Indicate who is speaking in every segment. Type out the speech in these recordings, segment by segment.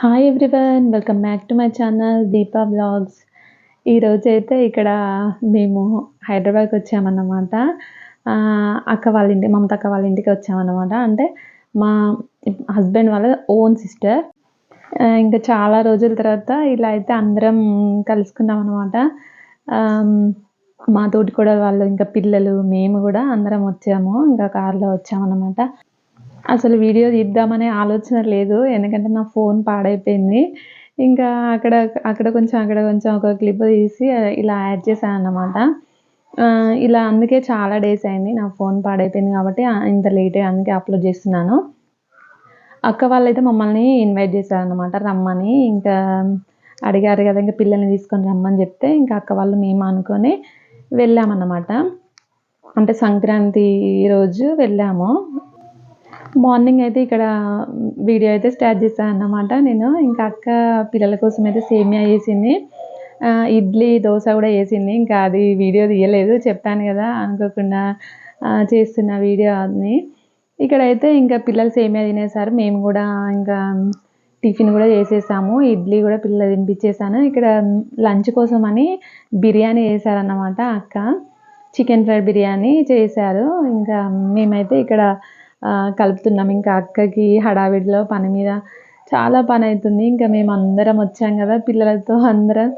Speaker 1: Hi everyone welcome back to my channel Deepa blogs ఈరోజు అయితే ఇక్కడ మేము హైదరాబాద్కి వచ్చామన్నమాట. అక్క వాళ్ళ ఇంటి మమత అక్క వాళ్ళ ఇంటికి వచ్చామన్నమాట. అంటే మా హస్బెండ్ వాళ్ళ ఓన్ సిస్టర్. ఇంకా చాలా రోజుల తర్వాత ఇలా అయితే అందరం కలుసుకున్నాం అనమాట మా తోటి కూడా వాళ్ళు ఇంకా పిల్లలు మేము కూడా అందరం వచ్చాము ఇంకా కార్లో వచ్చామన్నమాట. అసలు వీడియో తీద్దామనే ఆలోచన లేదు ఎందుకంటే నా ఫోన్ పాడైపోయింది. ఇంకా అక్కడ అక్కడ కొంచెం అక్కడ కొంచెం ఒక క్లిప్ తీసి ఇలా యాడ్ చేశాను అన్నమాట. ఇలా అందుకే చాలా డేస్ అయింది నా ఫోన్ పాడైపోయింది కాబట్టి ఇంత లేటే అందుకే అప్లోడ్ చేస్తున్నాను. అక్క వాళ్ళైతే మమ్మల్ని ఇన్వైట్ చేశారనమాట రమ్మని. ఇంకా అడిగారు కదా ఇంకా పిల్లల్ని తీసుకొని రమ్మని చెప్తే ఇంకా అక్క వాళ్ళు మేము అనుకొని వెళ్ళామన్నమాట. అంటే సంక్రాంతి రోజు వెళ్ళాము. మార్నింగ్ అయితే ఇక్కడ వీడియో అయితే స్టార్ట్ చేశాను అన్నమాట నేను. ఇంకా అక్క పిల్లల కోసం అయితే సేమియా వేసింది. ఇడ్లీ దోశ కూడా వేసింది. ఇంకా అది వీడియో తీయలేదు చెప్పాను కదా అనుకోకుండా చేస్తున్న వీడియో అది. ఇక్కడైతే ఇంకా పిల్లలు సేమియా తినేసారు మేము కూడా ఇంకా టిఫిన్ కూడా చేసేసాము. ఇడ్లీ కూడా పిల్లలు తినిపించేసాను ఇక్కడ లంచ్ కోసం అని బిర్యానీ చేశారన్నమాట అక్క. చికెన్ ఫ్రైడ్ బిర్యానీ చేశారు. ఇంకా మేమైతే ఇక్కడ కలుపుతున్నాం. ఇంకా అక్కకి హడావిడిలో పని మీద చాలా పని అవుతుంది ఇంకా మేము అందరం వచ్చాం కదా పిల్లలతో అందరం.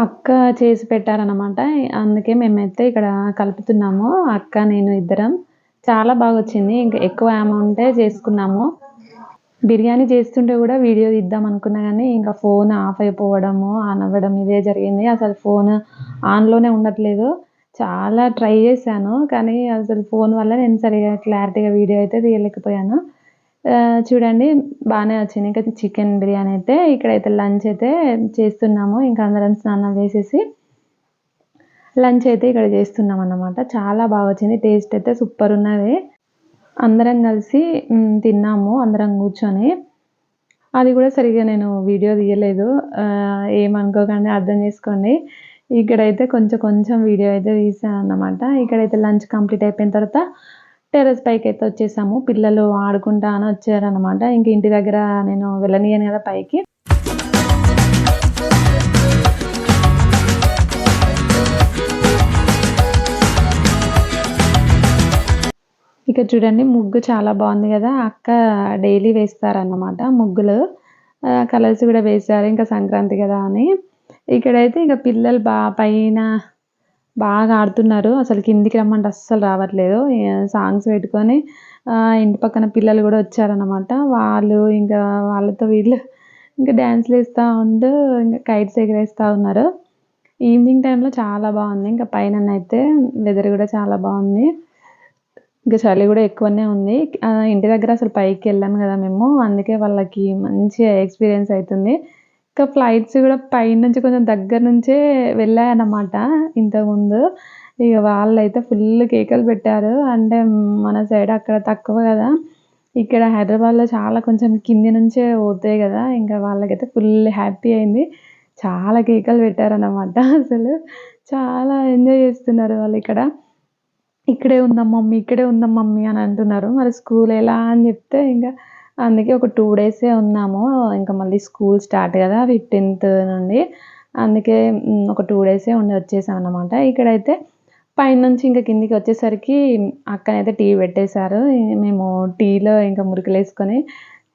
Speaker 1: అక్క చేసి పెట్టారనమాట అందుకే మేమైతే ఇక్కడ కలుపుతున్నాము. అక్క నేను ఇద్దరం. చాలా బాగా వచ్చింది. ఇంకా ఎక్కువ అమౌంటే చేసుకున్నాము. బిర్యానీ చేస్తుంటే కూడా వీడియో తీద్దాం అనుకున్నా కానీ ఇంకా ఫోన్ ఆఫ్ అయిపోవడము ఆన్ అవ్వడం ఇదే జరిగింది. అసలు ఫోన్ ఆన్లోనే ఉండట్లేదు. చాలా ట్రై చేశాను కానీ అసలు ఫోన్ వల్ల నేను సరిగా క్లారిటీగా వీడియో అయితే తీయలేకపోయాను. చూడండి బాగానే వచ్చింది. ఇంకా చికెన్ బిర్యానీ అయితే ఇక్కడైతే లంచ్ అయితే చేస్తున్నాము. ఇంకా అందరం స్నానం చేసేసి లంచ్ అయితే ఇక్కడ చేస్తున్నాం అన్నమాట చాలా బాగా వచ్చింది. టేస్ట్ అయితే సూపర్ ఉన్నది. అందరం కలిసి తిన్నాము అందరం కూర్చొని. అది కూడా సరిగా నేను వీడియో తీయలేదు. ఏమనుకోకండి అర్థం చేసుకోండి. ఇక్కడైతే కొంచెం కొంచెం వీడియో అయితే తీసాను అన్నమాట ఇక్కడైతే లంచ్ కంప్లీట్ అయిపోయిన తర్వాత టెర్రస్ పైకి అయితే వచ్చేసాము. పిల్లలు ఆడుకుంటా అని వచ్చారనమాట ఇంక ఇంటి దగ్గర నేను వెళ్ళనియను కదా పైకి. ఇక చూడండి ముగ్గు చాలా బాగుంది కదా. అక్క డైలీ వేస్తారన్నమాట ముగ్గులు. కలర్స్ కూడా వేశారు. ఇంకా సంక్రాంతి కదా అని. ఇక్కడైతే ఇక పిల్లలు బా పైన బాగా ఆడుతున్నారు. అసలు కిందికి రమ్మంటే అస్సలు రావట్లేదు. సాంగ్స్ పెట్టుకొని ఇంటి పక్కన పిల్లలు కూడా వచ్చారనమాట వాళ్ళు ఇంకా వాళ్ళతో వీళ్ళు ఇంకా డ్యాన్స్లు వేస్తూ ఉంటూ ఇంకా కైట్స్ ఎగరేస్తూ ఉన్నారు. ఈవినింగ్ టైంలో చాలా బాగుంది. ఇంకా పైన అయితే వెదర్ కూడా చాలా బాగుంది. ఇంకా చలి కూడా ఎక్కువనే ఉంది. ఇంటి దగ్గర అసలు పైకి వెళ్ళాము కదా మేము. అందుకే వాళ్ళకి మంచి ఎక్స్పీరియన్స్ అవుతుంది. ఇంకా ఫ్లైట్స్ కూడా పైనుంచి కొంచెం దగ్గర నుంచే వెళ్ళాయన్నమాట ఇంతకుముందు. ఇక వాళ్ళు అయితే ఫుల్ కేకలు పెట్టారు. అంటే మన సైడ్ అక్కడ తక్కువ కదా. ఇక్కడ హైదరాబాద్లో చాలా కొంచెం కింది నుంచే పోతాయి కదా. ఇంకా వాళ్ళకైతే ఫుల్ హ్యాపీ అయింది. చాలా కేకలు పెట్టారన్నమాట అసలు. చాలా ఎంజాయ్ చేస్తున్నారు వాళ్ళు ఇక్కడ. ఇక్కడే ఉందాం మమ్మీ ఇక్కడే ఉందాం మమ్మీ అని అంటున్నారు. మరి స్కూల్ ఎలా అని చెప్తే ఇంకా అందుకే ఒక టూ డేసే ఉన్నాము. ఇంకా మళ్ళీ స్కూల్ స్టార్ట్ కదా ఫిఫ్టీన్త్ నుండి. అందుకే ఒక టూ డేసే ఉండి వచ్చేసాం అనమాట ఇక్కడైతే పైనుంచి ఇంకా కిందికి వచ్చేసరికి అక్కనైతే టీ పెట్టేశారు. మేము టీలో ఇంకా మురికిలేసుకొని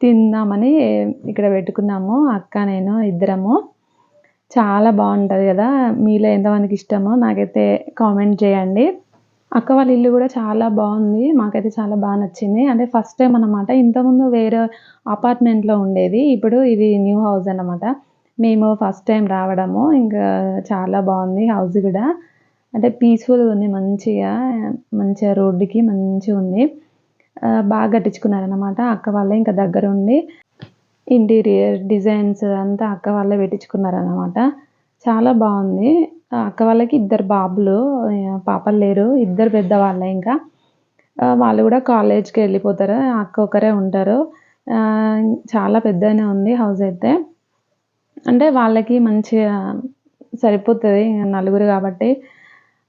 Speaker 1: తిందామని ఇక్కడ పెట్టుకున్నాము. అక్క నేను ఇద్దరము. చాలా బాగుంటుంది కదా. మీలో ఎంతమందికి ఇష్టమో నాకైతే కామెంట్ చేయండి. అక్క వాళ్ళ ఇల్లు కూడా చాలా బాగుంది. మాకైతే చాలా బాగా నచ్చింది. అంటే ఫస్ట్ టైం అన్నమాట. ఇంతకుముందు వేరే అపార్ట్మెంట్లో ఉండేది. ఇప్పుడు ఇది న్యూ హౌస్ అన్నమాట. మేము ఫస్ట్ టైం రావడము. ఇంకా చాలా బాగుంది హౌస్ కూడా. అంటే పీస్ఫుల్గా ఉంది మంచిగా. మంచిగా రోడ్డుకి మంచిగా ఉంది. బాగా కట్టించుకున్నారనమాట అక్క వాళ్ళే ఇంకా దగ్గర ఉండి. ఇంటీరియర్ డిజైన్స్ అంతా అక్క వాళ్ళే పెట్టించుకున్నారనమాట చాలా బాగుంది. అక్క వాళ్ళకి ఇద్దరు బాబులు పాపలు లేరు ఇద్దరు పెద్దవాళ్ళే ఇంకా. వాళ్ళు కూడా కాలేజ్కి వెళ్ళిపోతారు అక్క ఒకరే ఉంటారు. చాలా పెద్దనే ఉంది హౌస్ అయితే. అంటే వాళ్ళకి మంచిగా సరిపోతుంది ఇంకా నలుగురు కాబట్టి.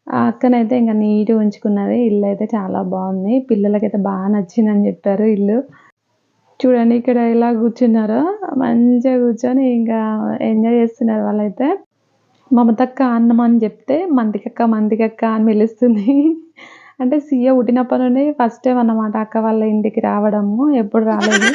Speaker 1: ఆ అక్కనైతే ఇంకా నీట్గా ఉంచుకున్నది ఇల్లు అయితే చాలా బాగుంది. పిల్లలకైతే బాగా నచ్చిందని చెప్పారు ఇల్లు. చూడండి ఇక్కడ ఇలా కూర్చున్నారు. మంచిగా కూర్చొని ఇంకా ఎంజాయ్ చేస్తున్నారు వాళ్ళైతే. మమతక్క అన్నం అని చెప్తే మందికక్క మంతికక్క అని పిలుస్తుంది. అంటే సీఏ పుట్టినప్పటి నుండి ఫస్ట్ టైం అన్నమాట అక్క వాళ్ళ ఇంటికి రావడము ఎప్పుడు రాలేదు.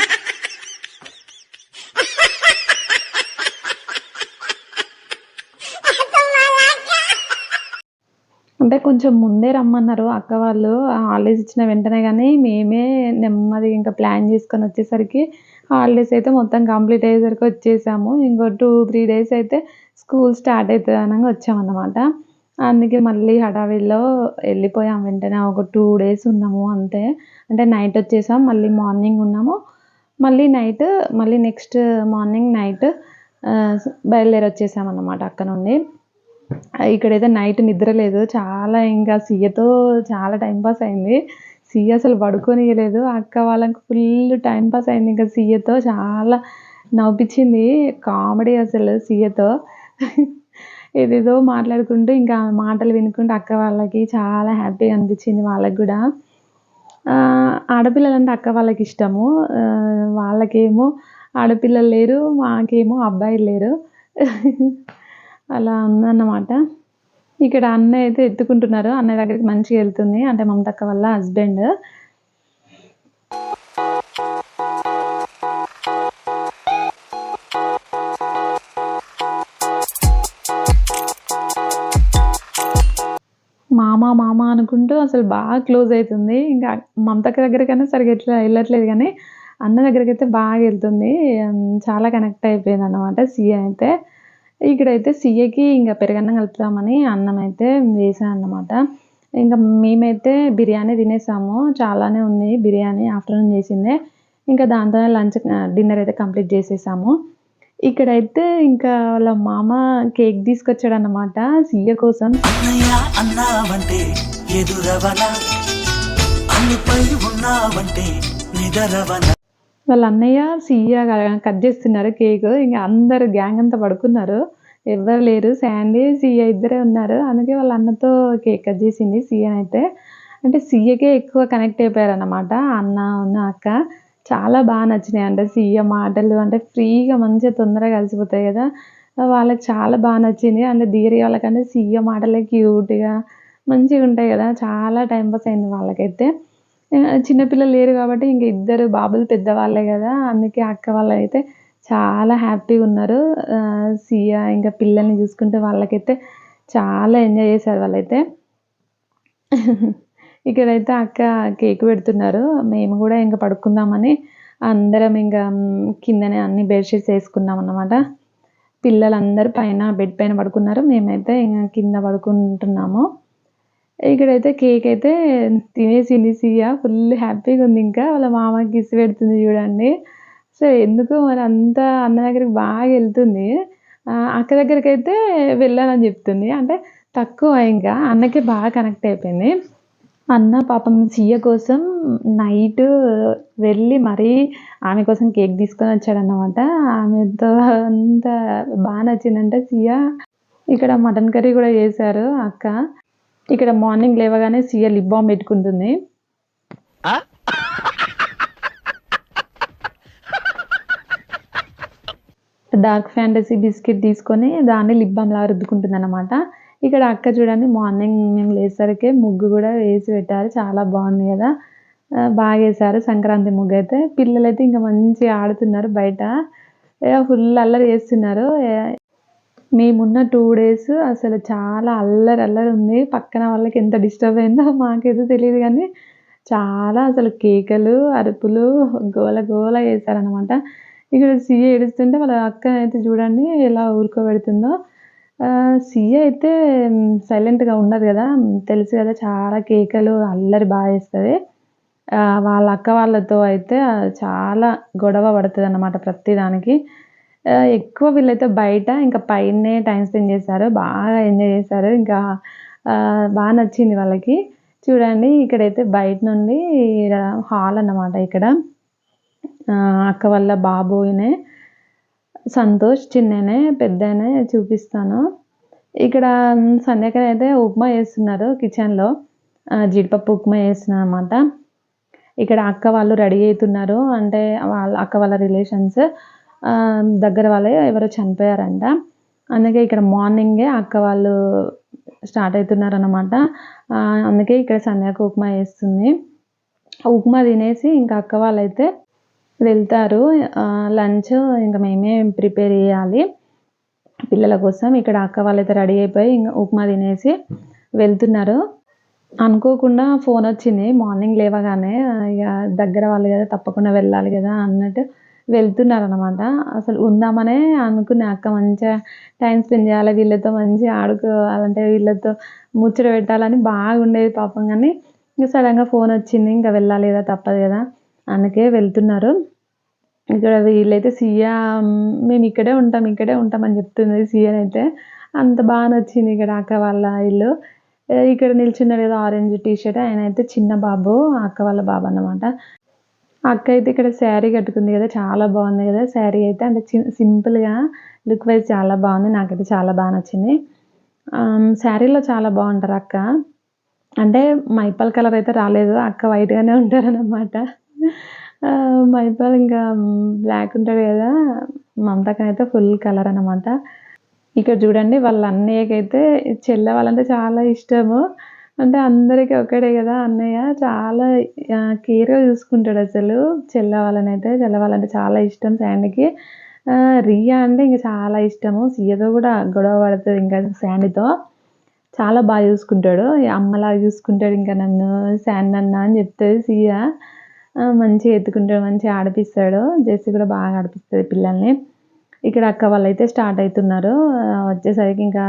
Speaker 1: అంటే కొంచెం ముందే రమ్మన్నారు అక్క వాళ్ళు హాలిడేస్ ఇచ్చిన వెంటనే కానీ మేమే నెమ్మది ఇంకా ప్లాన్ చేసుకొని వచ్చేసరికి హాలిడేస్ అయితే మొత్తం కంప్లీట్ అయ్యేసరికి వచ్చేసాము. ఇంకో టూ త్రీ డేస్ అయితే స్కూల్ స్టార్ట్ అవుతుంది అనగా వచ్చామన్నమాట. అందుకే మళ్ళీ హడావిడిలో వెళ్ళిపోయాం వెంటనే. ఒక టూ డేస్ ఉన్నాము అంతే. అంటే నైట్ వచ్చేసాం మళ్ళీ మార్నింగ్ ఉన్నాము. మళ్ళీ నైట్ మళ్ళీ నెక్స్ట్ మార్నింగ్ నైట్ బయలుదేరి వచ్చేసామన్నమాట అన్నమాట నుండి. ఇక్కడైతే నైట్ నిద్ర లేదు. చాలా ఇంకా సీయతో చాలా టైం పాస్ అయింది. సీఏ అసలు పడుకోనియలేదు. అక్క వాళ్ళకి ఫుల్ టైం పాస్ అయింది. ఇంకా సీఏతో చాలా నవ్వించింది. కామెడీ అసలు సీఏతో. ఏదేదో మాట్లాడుకుంటూ ఇంకా మాటలు వినుకుంటూ అక్క వాళ్ళకి చాలా హ్యాపీగా అనిపించింది వాళ్ళకి కూడా. ఆడపిల్లలు అంటే అక్క వాళ్ళకి ఇష్టము. వాళ్ళకేమో ఆడపిల్లలు లేరు మాకేమో అబ్బాయిలు లేరు. అలా ఉందన్నమాట. ఇక్కడ అన్న అయితే ఎత్తుకుంటున్నారు. అన్నయ్య దగ్గరికి మంచిగా వెళ్తుంది. అంటే మమతక్క వల్ల హస్బెండ్ మామ మామ అనుకుంటూ అసలు బాగా క్లోజ్ అవుతుంది. ఇంకా మమతక్క దగ్గరకైనా సరిగ్గా ఎట్లా వెళ్ళట్లేదు కానీ అన్న దగ్గరికి అయితే బాగా వెళ్తుంది. చాలా కనెక్ట్ అయిపోయింది అనమాట సీఏ అయితే. ఇక్కడైతే సీఏకి ఇంకా పెరుగన్నం కలుపుతామని అన్నం అయితే వేసాను అన్నమాట. ఇంకా మేమైతే బిర్యానీ తినేసాము. చాలానే ఉంది బిర్యానీ ఆఫ్టర్నూన్ చేసిందే. ఇంకా దాంతోనే లంచ్ డిన్నర్ అయితే కంప్లీట్ చేసేసాము. ఇక్కడైతే ఇంకా వాళ్ళ మామ కేక్ తీసుకొచ్చాడు అన్నమాట సీఏ కోసం.
Speaker 2: ఉన్నావంటే
Speaker 1: వాళ్ళ అన్నయ్య సీయ కట్ చేస్తున్నారు కేక్. ఇంకా అందరు గ్యాంగ్ అంతా పడుకున్నారు. ఎవ్వరు లేరు. శాండీ సీఏ ఇద్దరే ఉన్నారు. అందుకే వాళ్ళ అన్నతో కేక్ కట్ చేసింది సీఏ అయితే. అంటే సీఏకే ఎక్కువ కనెక్ట్ అయిపోయారు అన్నమాట అన్న ఉన్న అక్క. చాలా బాగా నచ్చినాయి. అంటే సీఏ మాటలు అంటే ఫ్రీగా మంచిగా తొందరగా కలిసిపోతాయి కదా. వాళ్ళకి చాలా బాగా నచ్చింది. అంటే ధీరి వాళ్ళకంటే సీఏ మాటలే క్యూట్గా మంచిగా ఉంటాయి కదా. చాలా టైం పాస్ అయింది వాళ్ళకైతే. చిన్నపిల్లలు లేరు కాబట్టి ఇంక ఇద్దరు బాబులు పెద్దవాళ్ళే కదా. అందుకే అక్క వాళ్ళు అయితే చాలా హ్యాపీగా ఉన్నారు. సియా ఇంకా పిల్లల్ని చూసుకుంటే వాళ్ళకైతే చాలా ఎంజాయ్ చేశారు వాళ్ళైతే. ఇక్కడైతే అక్క కేక్ పెడుతున్నారు. మేము కూడా ఇంకా పడుకుందామని అందరం ఇంకా కిందనే అన్ని బెడ్షీట్స్ వేసుకున్నాం అన్నమాట. పిల్లలందరూ పైన బెడ్ పైన పడుకున్నారు. మేమైతే ఇంకా కింద పడుకుంటున్నాము. ఇక్కడైతే కేక్ అయితే తినేసి సియా ఫుల్ హ్యాపీగా ఉంది ఇంకా. వాళ్ళ మామకి ఇసి పెడుతుంది చూడండి. సో ఎందుకు మరి అంత అన్న దగ్గరికి బాగా వెళ్తుంది. అక్క దగ్గరికి అయితే వెళ్ళాలని చెప్తుంది. అంటే తక్కువ ఇంకా. అన్నకి బాగా కనెక్ట్ అయిపోయింది. అన్న పాపం సీయ కోసం నైట్ వెళ్ళి మరీ ఆమె కోసం కేక్ తీసుకొని వచ్చాడన్నమాట. ఆమెతో అంత బాగా నచ్చిందంటే సీయ ఇక్కడ మటన్ కర్రీ కూడా చేశారు అక్క. ఇక్కడ మార్నింగ్ లేవగానే సీఏ లిప్ బామ్ పెట్టుకుంటుంది. డార్క్ ఫ్యాంటసీ బిస్కెట్ తీసుకొని దాన్ని లిప్ బామ్ లాగా రుద్దుకుంటుంది అనమాట ఇక్కడ అక్క చూడండి మార్నింగ్ మేము లేసరికి ముగ్గు కూడా వేసి పెట్టారు. చాలా బాగుంది కదా. బాగా వేసారు సంక్రాంతి ముగ్గు అయితే. పిల్లలు అయితే ఇంకా మంచిగా ఆడుతున్నారు బయట. ఫుల్ అల్లరి చేస్తున్నారు. మేమున్న టూ డేస్ అసలు చాలా అల్లరి అల్లరి ఉంది. పక్కన వాళ్ళకి ఎంత డిస్టర్బ్ అయిందో మాకైతే తెలియదు కానీ చాలా అసలు కేకలు అరుపులు గోల గోల చేశారనమాట ఇక్కడ సీఏ ఏడుస్తుంటే వాళ్ళ అక్క అయితే చూడండి ఎలా ఊరుకోబెడుతుందో. సీఏ అయితే సైలెంట్గా ఉండదు కదా. తెలుసు కదా చాలా కేకలు అల్లరి బాగా చేస్తుంది. వాళ్ళ అక్క వాళ్ళతో అయితే చాలా గొడవ పడుతుంది అన్నమాట ప్రతిదానికి. ఎక్కువ వీళ్ళైతే బయట ఇంకా పైనే టైం స్పెండ్ చేశారు బాగా ఎంజాయ్ చేశారు. ఇంకా బాగా నచ్చింది వాళ్ళకి. చూడండి ఇక్కడైతే బయట నుండి హాల్ అన్నమాట ఇక్కడ. అక్క వాళ్ళ బాబోయినే సంతోష్ చిన్ననే పెద్దనే చూపిస్తాను. ఇక్కడ సంధ్యాకర అయితే ఉప్మా చేస్తున్నారు కిచెన్లో. జీడిపప్పు ఉప్మా చేస్తున్నారు అనమాట ఇక్కడ అక్క వాళ్ళు రెడీ అవుతున్నారు. అంటే వాళ్ళ అక్క వాళ్ళ రిలేషన్స్. దగ్గర వాళ్ళే ఎవరో చనిపోయారంట. అందుకే ఇక్కడ మార్నింగే అక్క వాళ్ళు స్టార్ట్ అవుతున్నారన్నమాట. అందుకే ఇక్కడ సంధ్యాకు ఉప్మా వేస్తుంది. ఉప్మా తినేసి ఇంకా అక్క వాళ్ళైతే వెళ్తారు. లంచ్ ఇంకా మేమే ప్రిపేర్ చేయాలి. పిల్లల కోసం ఇక్కడ అక్క వాళ్ళైతే రెడీ అయిపోయి ఇంకా ఉప్మా తినేసి వెళ్తున్నారు. అనుకోకుండా ఫోన్ వచ్చింది. మార్నింగ్ లేవగానే ఇక దగ్గర వాళ్ళు కదా తప్పకుండా వెళ్ళాలి కదా అన్నట్టు వెళ్తున్నారనమాట అసలు ఉందామనే అనుకునే అక్క మంచిగా టైం స్పెండ్ చేయాలి వీళ్ళతో మంచిగా ఆడుకోవాలంటే వీళ్ళతో ముచ్చట పెట్టాలని బాగుండేది పాపం. కానీ ఇంకా సడన్గా ఫోన్ వచ్చింది ఇంకా వెళ్ళాలి కదా తప్పదు కదా అందుకే వెళ్తున్నారు. ఇక్కడ వీళ్ళైతే సీయా మేము ఇక్కడే ఉంటాం ఇక్కడే ఉంటాం అని చెప్తుంది సీయన్ అయితే. అంత బాగా నచ్చింది ఇక్కడ అక్క వాళ్ళ ఇల్లు. ఇక్కడ నిల్చున్నాడు కదా ఆరెంజ్ టీ షర్ట్ ఆయన అయితే చిన్న బాబు అక్క వాళ్ళ బాబు అన్నమాట. అక్క అయితే ఇక్కడ శారీ కట్టుకుంది కదా చాలా బాగుంది కదా శారీ అయితే. అంటే సింపుల్గా లుక్ వైజ్ చాలా బాగుంది నాకైతే చాలా బాగా నచ్చింది. శారీలో చాలా బాగుంటారు అక్క. అంటే మైపల్ కలర్ అయితే రాలేదు అక్క వైట్గానే ఉంటారనమాట మైపల్ ఇంకా బ్లాక్ ఉంటాడు కదా మమతకైతే అయితే ఫుల్ కలర్ అనమాట ఇక్కడ చూడండి వాళ్ళ అన్నయ్యకైతే చెల్లె వాళ్ళంటే చాలా ఇష్టము. అంటే అందరికీ ఒకడే కదా అన్నయ్య. చాలా కేర్గా చూసుకుంటాడు అసలు. చెల్ల వాళ్ళనైతే చెల్ల వాళ్ళంటే చాలా ఇష్టం శాండీకి. రియా అంటే ఇంకా చాలా ఇష్టము. సీయతో కూడా గొడవ పడుతుంది ఇంకా శాండీతో. చాలా బాగా చూసుకుంటాడు. అమ్మలాగా చూసుకుంటాడు ఇంకా నన్ను శాండ్ అన్న అని చెప్తుంది సీయ. మంచిగా ఎత్తుకుంటాడు మంచిగా ఆడిపిస్తాడు. జెస్సీ కూడా బాగా ఆడిపిస్తుంది పిల్లల్ని. ఇక్కడ అక్క వాళ్ళు అయితే స్టార్ట్ అవుతున్నారు. వచ్చేసరికి ఇంకా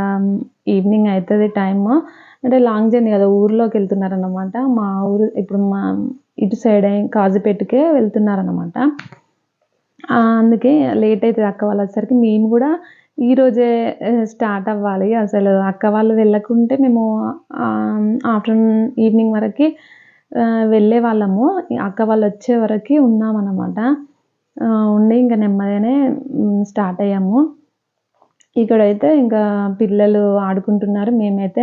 Speaker 1: ఈవినింగ్ అవుతుంది టైము. అంటే లాంగ్ జర్నీ కదా ఊర్లోకి వెళ్తున్నారు అనమాట మా ఊరు ఇప్పుడు మా ఇటు సైడ్ కాజుపేటకే వెళ్తున్నారన్నమాట. అందుకే లేట్ అవుతుంది అక్క వాళ్ళు వచ్చేసరికి మేము కూడా ఈరోజే స్టార్ట్ అవ్వాలి. అసలు అక్క వాళ్ళు వెళ్ళకుంటే మేము ఆఫ్టర్నూన్ ఈవినింగ్ వరకు వెళ్ళే వాళ్ళము. అక్క వాళ్ళు వచ్చే వరకు ఉన్నామన్నమాట. ఉండి ఇంకా నెమ్మదిగానే స్టార్ట్ అయ్యాము. ఇక్కడైతే ఇంకా పిల్లలు ఆడుకుంటున్నారు. మేమైతే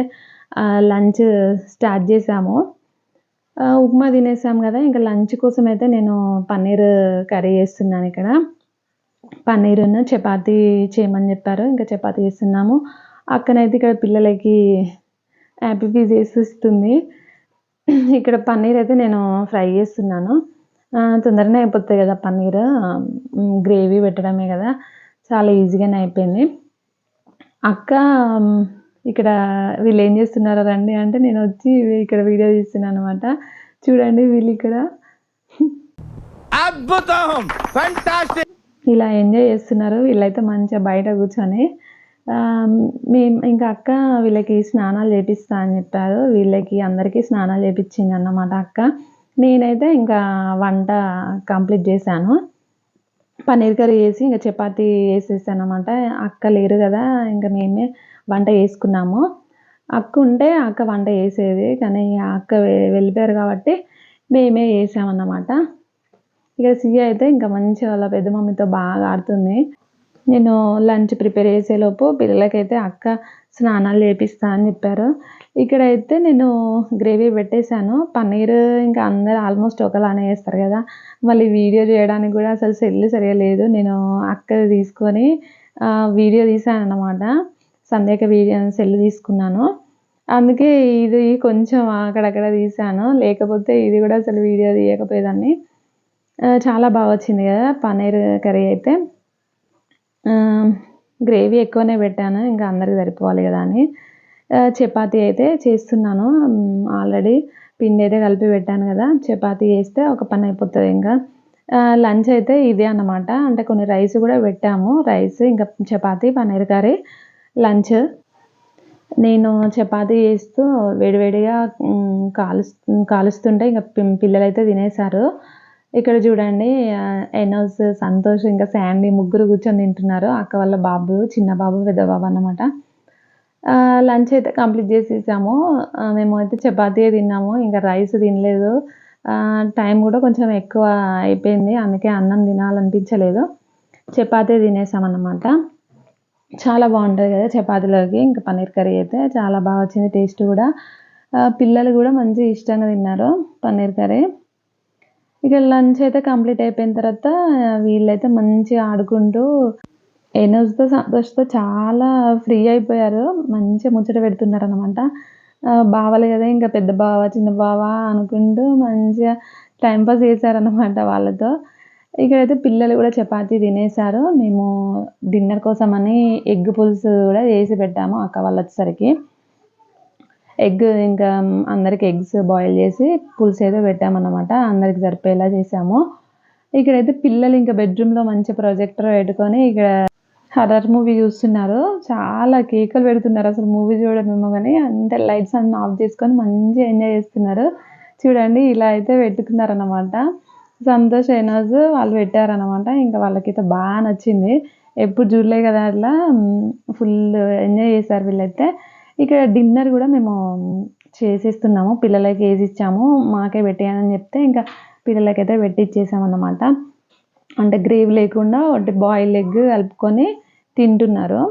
Speaker 1: లంచ్ స్టార్ట్ చేసాము. ఉప్మా తినేసాం కదా ఇంకా లంచ్ కోసం అయితే నేను పన్నీర్ కర్రీ చేస్తున్నాను ఇక్కడ. పన్నీరును చపాతీ చేయమని చెప్పారు ఇంకా చపాతీ చేస్తున్నాము. అక్కనైతే ఇక్కడ పిల్లలకి హ్యాపీ ఫీజ్ చేసి ఇస్తుంది ఇక్కడ పన్నీర్ అయితే నేను ఫ్రై చేస్తున్నాను. తొందరనే అయిపోతుంది కదా పన్నీర్. గ్రేవీ పెట్టడమే కదా చాలా ఈజీగానే అయిపోయింది. అక్క ఇక్కడ వీళ్ళు ఏం చేస్తున్నారో రండి అంటే నేను వచ్చి ఇక్కడ వీడియో తీస్తున్నాను అనమాట చూడండి వీళ్ళు ఇక్కడ.
Speaker 3: అద్భుతం!
Speaker 1: ఇలా ఎంజాయ్ చేస్తున్నారు. వీళ్ళైతే మంచిగా బయట కూర్చొని. మేము ఇంకా అక్క వీళ్ళకి స్నానాలు చేపిస్తా అని చెప్పారు. వీళ్ళకి అందరికీ స్నానాలు చేపించింది అన్నమాట అక్క. నేనైతే ఇంకా వంట కంప్లీట్ చేశాను. పన్నీర్ కర్రీ చేసి ఇంకా చపాతీ వేసేసాను అనమాట అక్క లేరు కదా ఇంకా మేమే వంట చేసుకున్నాము. అక్క ఉంటే అక్క వంట చేసేది కానీ అక్క వెళ్ళిపోయారు కాబట్టి మేమే చేసామన్నమాట. ఇక సియ అయితే ఇంకా మంచిగా వాళ్ళ పెద్ద మమ్మీతో బాగా ఆడుతుంది. నేను లంచ్ ప్రిపేర్ చేసేలోపు పిల్లలకైతే అక్క స్నానాలు చేపిస్తా అని చెప్పారు. ఇక్కడైతే నేను గ్రేవీ పెట్టేశాను. పన్నీర్ ఇంకా అందరు ఆల్మోస్ట్ ఒకలానే చేస్తారు కదా. మళ్ళీ వీడియో చేయడానికి కూడా అసలు సెల్ సరిగా లేదు. నేను అక్క తీసుకొని వీడియో తీసాను అన్నమాట సందేక వీడియో సెల్ తీసుకున్నాను. అందుకే ఇది కొంచెం అక్కడక్కడ తీసాను లేకపోతే ఇది కూడా అసలు వీడియో తీయకపోయేదాన్ని. చాలా బాగా వచ్చింది కదా పన్నీర్ కర్రీ అయితే. గ్రేవీ ఎక్కువనే పెట్టాను. ఇంకా అందరికి సరిపోవాలి కదా అని. చపాతి చపాతీ అయితే చేస్తున్నాను. ఆల్రెడీ పిండి అయితే కలిపి పెట్టాను కదా. చపాతీ చేస్తే ఒక పని అయిపోతుంది ఇంకా. లంచ్ అయితే ఇదే అన్నమాట. అంటే కొన్ని రైస్ కూడా పెట్టాము. రైస్ ఇంకా చపాతీ పన్నీర్ కర్రీ. లంచ్. నేను చపాతి చేస్తూ వేడివేడిగా మ్, కాలుస్తు కాలుస్తుంటే ఇంకా పిల్లలైతే తినేశారు. ఇక్కడ చూడండి ఎనోస్ సంతోష్ ఇంకా శాండీ ముగ్గురు కూర్చొని తింటున్నారు. అక్క వాళ్ళ బాబు చిన్న బాబు పెద్ద బాబు అన్నమాట. లంచ్ అయితే కంప్లీట్ చేసేసాము. మేము అయితే చపాతీ తిన్నాము. ఇంకా రైస్ తినలేదు. టైం కూడా కొంచెం ఎక్కువ అయిపోయింది. అందుకే అన్నం తినాలనిపించలేదు. చపాతీ తినేసామన్నమాట. చాలా బాగుంటుంది కదా చపాతీలోకి. ఇంకా పన్నీర్ కర్రీ అయితే చాలా బాగా వచ్చింది. టేస్ట్ కూడా పిల్లలు కూడా మంచి ఇష్టంగా తిన్నారు పన్నీర్ కర్రీ. ఇక లంచ్ అయితే కంప్లీట్ అయిపోయిన తర్వాత వీళ్ళైతే మంచిగా ఆడుకుంటూ ఎనర్జీతో సంతోషంతో చాలా ఫ్రీ అయిపోయారు. మంచిగా ముచ్చట పెడుతున్నారు అనమాట బావలు కదా ఇంకా పెద్ద బావ చిన్న బావ అనుకుంటూ మంచిగా టైంపాస్ చేశారనమాట వాళ్ళతో. ఇక్కడైతే పిల్లలు కూడా చపాతి తినేశారు. మేము డిన్నర్ కోసం అని ఎగ్ పులుసు కూడా చేసి పెట్టాము అక్క వాళ్ళు వచ్చేసరికి. ఎగ్ ఇంకా అందరికి ఎగ్స్ బాయిల్ చేసి పులుసు ఏదో పెట్టామన్నమాట. అందరికి సరిపోయేలా చేసాము. ఇక్కడైతే పిల్లలు ఇంకా బెడ్రూమ్లో మంచి ప్రొజెక్టర్ పెట్టుకొని ఇక్కడ హర్రర్ మూవీ చూస్తున్నారు. చాలా కేకలు పెడుతున్నారు. అసలు మూవీ చూడమేమో కానీ అంత లైట్స్ అన్ని ఆఫ్ చేసుకొని మంచిగా ఎంజాయ్ చేస్తున్నారు. చూడండి ఇలా అయితే పెట్టుకున్నారన్నమాట. సంతోష్ ఎనోజ్ వాళ్ళు పెట్టారనమాట ఇంకా వాళ్ళకైతే బాగా నచ్చింది. ఎప్పుడు చూడలే కదా అట్లా ఫుల్ ఎంజాయ్ చేశారు వీళ్ళైతే. ఇక్కడ డిన్నర్ కూడా మేము చేసేస్తున్నాము. పిల్లలకి వేసి ఇచ్చాము మాకే పెట్టేయని చెప్తే ఇంకా పిల్లలకైతే పెట్టిచ్చేసామన్నమాట. అంటే గ్రేవీ లేకుండా ఒకటి బాయిల్ ఎగ్ కలుపుకొని తింటున్నారు.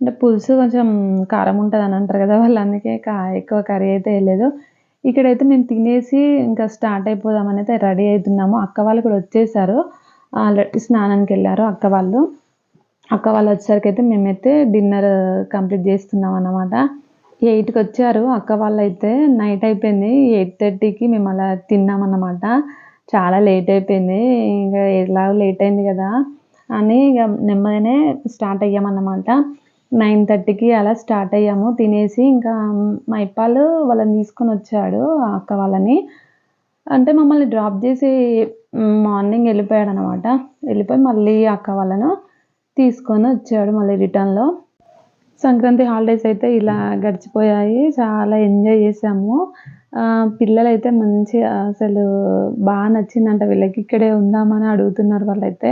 Speaker 1: అంటే పులుసు కొంచెం కారం ఉంటుంది అని అంటారు కదా వాళ్ళు అందుకే కా ఎక్కువ కర్రీ అయితే వేయలేదు. ఇక్కడైతే మేము తినేసి ఇంకా స్టార్ట్ అయిపోదామని అయితే రెడీ అవుతున్నాము అక్క వాళ్ళు కూడా వచ్చేసారు. ఆల్రెడీ స్నానానికి వెళ్ళారు అక్క వాళ్ళు. అక్క వాళ్ళు వచ్చేసరికి అయితే మేమైతే డిన్నర్ కంప్లీట్ చేస్తున్నాం అన్నమాట. ఎయిట్కి వచ్చారు. అక్క వాళ్ళు అయితే నైట్ అయిపోయింది. ఎయిట్ థర్టీకి మేము అలా తిన్నామన్నమాట చాలా లేట్ అయిపోయింది. ఇంకా ఎలాగో లేట్ అయింది కదా అని ఇక నెమ్మదినే స్టార్ట్ అయ్యామన్నమాట నైన్ థర్టీకి అలా స్టార్ట్ అయ్యాము. తినేసి ఇంకా మైపాల్ వాళ్ళని తీసుకొని వచ్చాడు ఆ అక్క వాళ్ళని. అంటే మమ్మల్ని డ్రాప్ చేసి మార్నింగ్ వెళ్ళిపోయాడు అనమాట వెళ్ళిపోయి మళ్ళీ అక్క వాళ్ళను తీసుకొని వచ్చాడు మళ్ళీ రిటర్న్లో. సంక్రాంతి హాలిడేస్ అయితే ఇలా గడిచిపోయాయి. చాలా ఎంజాయ్ చేసాము పిల్లలైతే మంచిగా అసలు బాగా నచ్చిందంట. వీళ్ళకి ఇక్కడే ఉందామని అడుగుతున్నారు వాళ్ళైతే.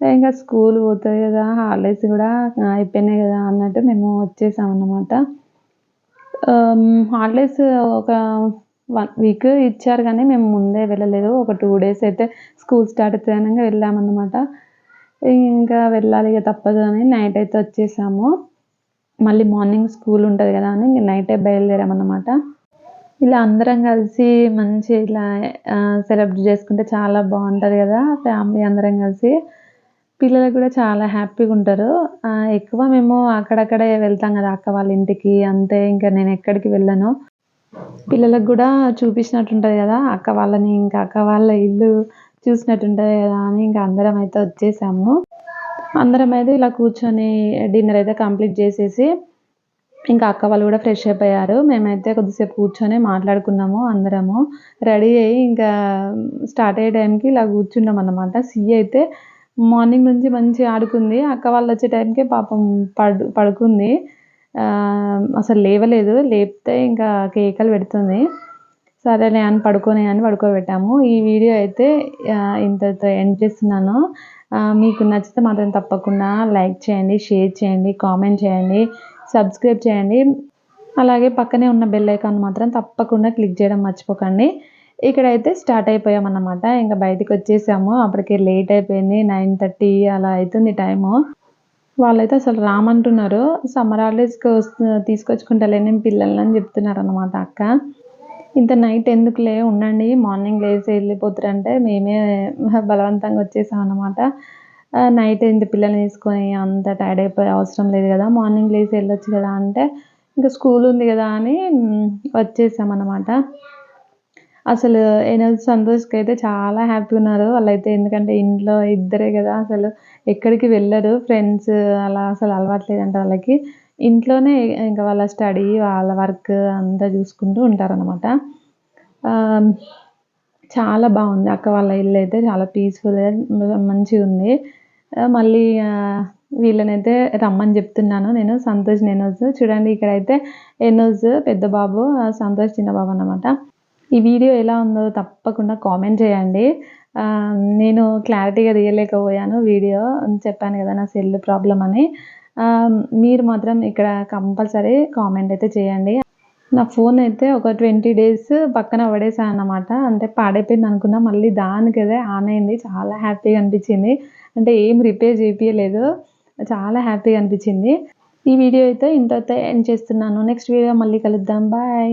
Speaker 1: ఇంకా స్కూల్ పోతుంది కదా హాలిడేస్ కూడా అయిపోయినాయి కదా అన్నట్టు మేము వచ్చేసాం అన్నమాట. Um, హాలిడేస్ ఒక వన్ వీక్ ఇచ్చారు కానీ మేము ముందే వెళ్ళలేదు. ఒక టూ డేస్ అయితే స్కూల్ స్టార్ట్ అవుతుందనగా వెళ్ళామన్నమాట ఇంకా వెళ్ళాలి ఇక తప్పదు అని నైట్ అయితే వచ్చేసాము. మళ్ళీ మార్నింగ్ స్కూల్ ఉంటుంది కదా అని నైటే బయలుదేరామన్నమాట ఇలా అందరం కలిసి మంచి ఇలా సెలబ్రేట్ చేసుకుంటే చాలా బాగుంటుంది కదా ఫ్యామిలీ అందరం కలిసి. పిల్లలు కూడా చాలా హ్యాపీగా ఉంటారు. ఎక్కువ మేము అక్కడక్కడే వెళ్తాం కదా అక్క వాళ్ళ ఇంటికి అంతే ఇంకా నేను ఎక్కడికి వెళ్ళను. పిల్లలకు కూడా చూపించినట్టు ఉంటుంది కదా అక్క వాళ్ళని ఇంకా అక్క వాళ్ళ ఇల్లు చూసినట్టుంటుంది కదా అని ఇంకా అందరం అయితే వచ్చేసాము. అందరం అయితే ఇలా కూర్చొని డిన్నర్ అయితే కంప్లీట్ చేసేసి ఇంకా అక్క వాళ్ళు కూడా ఫ్రెష్ అయిపోయారు. మేమైతే కొద్దిసేపు కూర్చొని మాట్లాడుకున్నాము అందరము. రెడీ అయ్యి ఇంకా స్టార్ట్ అయ్యే టైంకి ఇలా కూర్చున్నాం అన్నమాట సి అయితే మార్నింగ్ నుంచి మంచి ఆడుకుంది. అక్క వాళ్ళు వచ్చే టైంకే పాపం పడు పడుకుంది. అసలు లేవలేదు. లేపితే ఇంకా కేకలు పెడుతుంది. సరేలే అని పడుకోనే అని పడుకోబెట్టాము. ఈ వీడియో అయితే ఇంతతో ఎండ్ చేస్తున్నాను. మీకు నచ్చితే మాత్రం తప్పకుండా లైక్ చేయండి షేర్ చేయండి కామెంట్ చేయండి సబ్స్క్రైబ్ చేయండి. అలాగే పక్కనే ఉన్న బెల్ ఐకాన్ మాత్రం తప్పకుండా క్లిక్ చేయడం మర్చిపోకండి. ఇక్కడైతే స్టార్ట్ అయిపోయామన్నమాట. ఇంకా బయటకు వచ్చేసాము. అప్పటికే లేట్ అయిపోయింది. నైన్ థర్టీ అలా అవుతుంది టైము వాళ్ళైతే అసలు రామంటున్నారు. సమ్మర్ హాలిడేస్కి వస్తు తీసుకొచ్చుకుంటలే నేను పిల్లల్ని అని చెప్తున్నారు అనమాట అక్క. ఇంత నైట్ ఎందుకులే? ఉండండి. మార్నింగ్ లేచి వెళ్ళిపోతారంటే మేమే బలవంతంగా వచ్చేసాం అనమాట నైట్ ఇంత పిల్లల్ని తీసుకొని అంత టైర్డ్ అయిపోయే అవసరం లేదు కదా. మార్నింగ్ లేచి వెళ్ళొచ్చు కదా అంటే ఇంకా స్కూల్ ఉంది కదా అని వచ్చేసామన్నమాట. అసలు ఎనర్జీ సంతోష్కి అయితే చాలా హ్యాపీగా ఉన్నారు. వాళ్ళైతే ఎందుకంటే ఇంట్లో ఇద్దరే కదా అసలు ఎక్కడికి వెళ్ళరు. ఫ్రెండ్స్ అలా అసలు అలవాట్లేదంట వాళ్ళకి. ఇంట్లోనే ఇంకా వాళ్ళ స్టడీ వాళ్ళ వర్క్ అంతా చూసుకుంటూ ఉంటారనమాట చాలా బాగుంది. అక్క వాళ్ళ ఇల్లు అయితే చాలా పీస్ఫుల్గా మంచిగా ఉంది. మళ్ళీ వీళ్ళనైతే రమ్మని చెప్తున్నాను నేను. సంతోష్ నెనోజ్. చూడండి ఇక్కడైతే ఎనోజ్ పెద్ద బాబు సంతోష్ చిన్న బాబు అనమాట ఈ వీడియో ఎలా ఉందో తప్పకుండా కామెంట్ చేయండి. నేను క్లారిటీగా తీయలేకపోయాను వీడియో చెప్పాను కదా నా సెల్ ప్రాబ్లం అని. మీరు మాత్రం ఇక్కడ కంపల్సరీ కామెంట్ అయితే చేయండి. నా ఫోన్ అయితే ఒక ట్వంటీ డేస్ పక్కన పడేసాను అనమాట అంటే పాడైపోయింది అనుకున్నా మళ్ళీ దానికి అదే ఆన్ అయింది. చాలా హ్యాపీగా అనిపించింది. అంటే ఏం రిపేర్ చేయలేదు చాలా హ్యాపీగా అనిపించింది. ఈ వీడియో అయితే ఇంతతో ఎండ్ చేస్తున్నాను. నెక్స్ట్ వీడియో మళ్ళీ కలుద్దాం. బాయ్